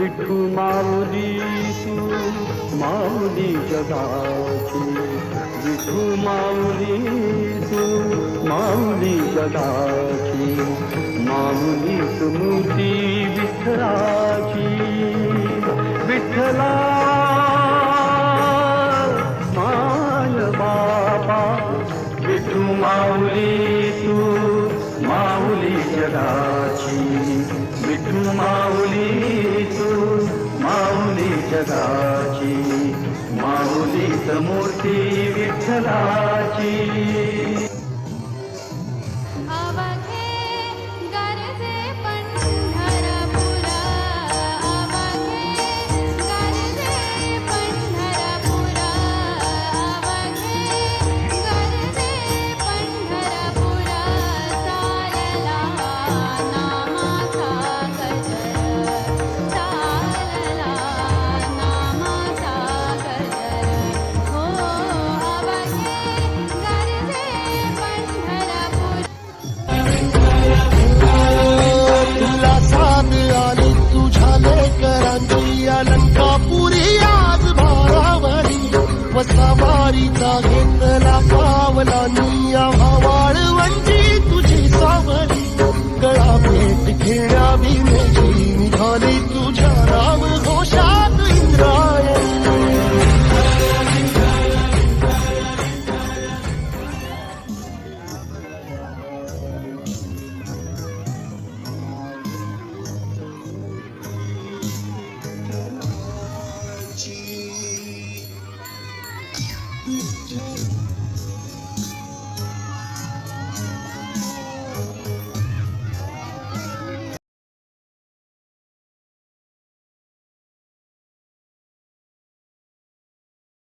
विठू माऊली तू माऊली जगाची. विठू माऊली तू माऊली जगाची. माऊली तुमची विठ्ठलाची. विठ्ठला माय बाबा. विठू माऊली तू माऊली जगाची. विठू मा विठ्ठलाची माऊली समूर्ती विठ्ठलाची. वारीचा घेतला पावलानी आवाळ म्हणजे तुझी सावली. गळा भेट घेण्या Mm-hmm.